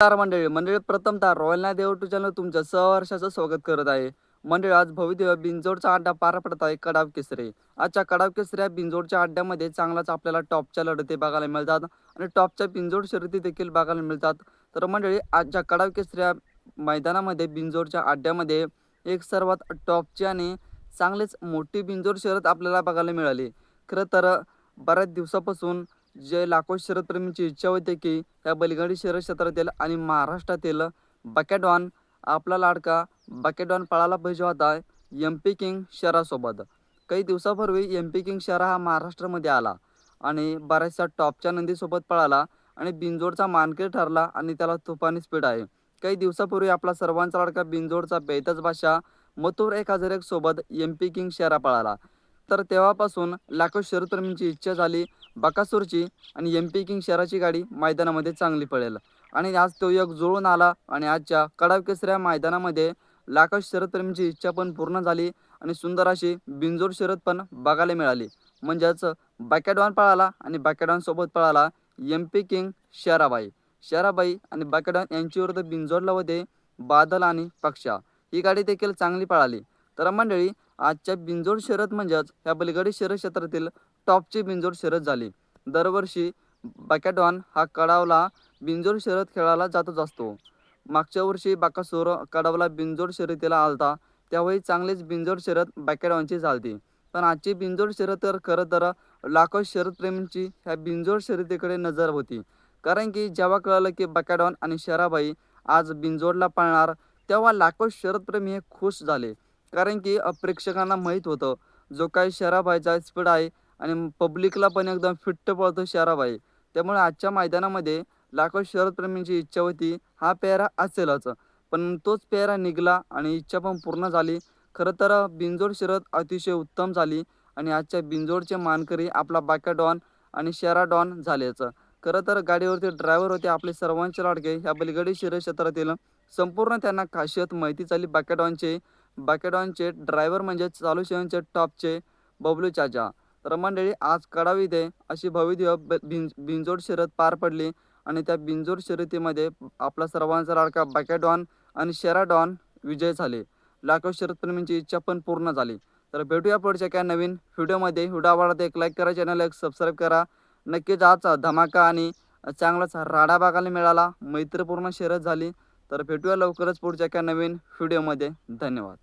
नमस्कार मंडळी. मंडळी प्रथमतः रॉयल ना देव टू चॅनल तुमच्या सहर्षाचं स्वागत करत आहे. मंडळी आज भविदेव बिंजोडचा अड्डा पार पडत आहे कडाव केसरे. आजच्या कडाव केसऱ्या बिंजोडच्या अड्ड्यामध्ये चांगलाच आपल्याला टॉपच्या लढती बघायला मिळतात आणि टॉपच्या बिंजोड शर्यती देखील बघायला मिळतात. तर मंडळी आजच्या कडाव केसऱ्या मैदानामध्ये बिंजोडच्या अड्ड्यामध्ये एक सर्वात टॉपची आणि चांगलीच मोठी बिंजोड शर्यत आपल्याला बघायला मिळाली. खरं तर बऱ्याच दिवसापासून जे लाखो शरदप्रेमींची इच्छा होती की या बैलगाडी शहर क्षेत्रातील आणि महाराष्ट्रातील बकॅडॉन आपला लाडका बकेडॉन पळाला पाहिजे होता एम पी किंग शहरासोबत. काही दिवसापूर्वी एम पी किंग शहरा हा महाराष्ट्रामध्ये आला आणि बऱ्याचशा टॉपच्या नंदीसोबत पळाला आणि बिंजोडचा मानकरी ठरला आणि त्याला तुफानी स्पीड आहे. काही दिवसापूर्वी आपला सर्वांचा लाडका बिंजोडचा बेतज भाषा मथुर एक हजार एक सोबत एम पी किंग शहरा पळाला. तर तेव्हापासून लाखो शरदप्रेमींची इच्छा झाली. बकासूरची आणि एम पी किंग शहराची गाडी मैदानामध्ये चांगली पळेल. आणि आज तो योग जुळून आला आणि आजच्या कडाव केसऱ्या मैदानामध्ये लाखो शरदप्रेमींची इच्छा पण पूर्ण झाली आणि सुंदर अशी बिंजोड शरद पण बघायला मिळाली. म्हणजेच बॅकेडॉन पळाला आणि बॅकेडॉनसोबत पळाला एम पी किंग शहराबाई. शहराबाई आणि बॅकेडॉन यांची विरुद्ध बिंजोडला होते बादल आणि पक्षा. ही गाडी देखील चांगली पळाली. तर मंडळी आजच्या बिंजोड शर्यत म्हणजेच ह्या बलगडी शर्यत क्षेत्रातील टॉपची बिंजोड शर्यत झाली. दरवर्षी बॅकॅडॉन हा कडावला बिंजोड शर्यत खेळायला जातच असतो. मागच्या वर्षी बाकासूर कडावला बिंजोड शर्यतीला आलता त्यावेळी चांगलीच बिंजोड शर्यत बॅकॅडॉनची झालती. पण आजची बिंजोड शर्यत तर खरं तर लाखो शरदप्रेमींची ह्या बिंजोड शर्यतीकडे नजर होती. कारण की जेव्हा कळलं की बकॅडॉन आणि शराबाई आज बिंजोडला पाळणार तेव्हा लाखो शरदप्रेमी हे खुश झाले. कारण की प्रेक्षकांना माहीत होतं जो काही शराबाईचा स्पीड आहे आणि पब्लिकला पण एकदम फिट्ट पळतो आहे. त्यामुळे आजच्या मैदानामध्ये लाखो शरदप्रेमींची इच्छा होती हा पेहरा असेलच. पण तोच पेहरा निघाला आणि इच्छा पण पूर्ण झाली. खरं तर बिंजोड शरद अतिशय उत्तम झाली आणि आजच्या बिंजोडचे मानकरी आपला बाका डॉन आणि शेरा डॉन झालेच. खरं तर गाडीवरती ड्रायव्हर होते आपले सर्वांचे लाडके. ह्या बलगडी शर्यत क्षेत्रातील संपूर्ण त्यांना खासियत माहिती झाली बाकेडॉनचे बाकेडॉनचे ड्रायव्हर म्हणजे चालू शेवनचे टॉपचे बबलू चाचा. तर मंडळी आज कडाव इथे अशी भव्यदिव्य ब- बिंजोड शर्यत पार पडली आणि त्या बिंजोड शर्यतीमध्ये आपला सर्वांचा लाडका बॅकॅडॉन आणि शेराडॉन विजय झाले. लाखो शरदप्रेमींची इच्छा पण पूर्ण झाली. तर भेटूया पुढच्या एका नवीन व्हिडिओमध्ये. व्हिडिओ आवडला एक लाईक करा चॅनल एक सबस्क्राईब करा. नक्कीच आज धमाका आणि चांगलाच राडा बघायला मिळाला. मैत्रीपूर्ण शर्यत झाली. तर भेटूया लवकरच पुढच्या एका नवीन व्हिडिओमध्ये. धन्यवाद.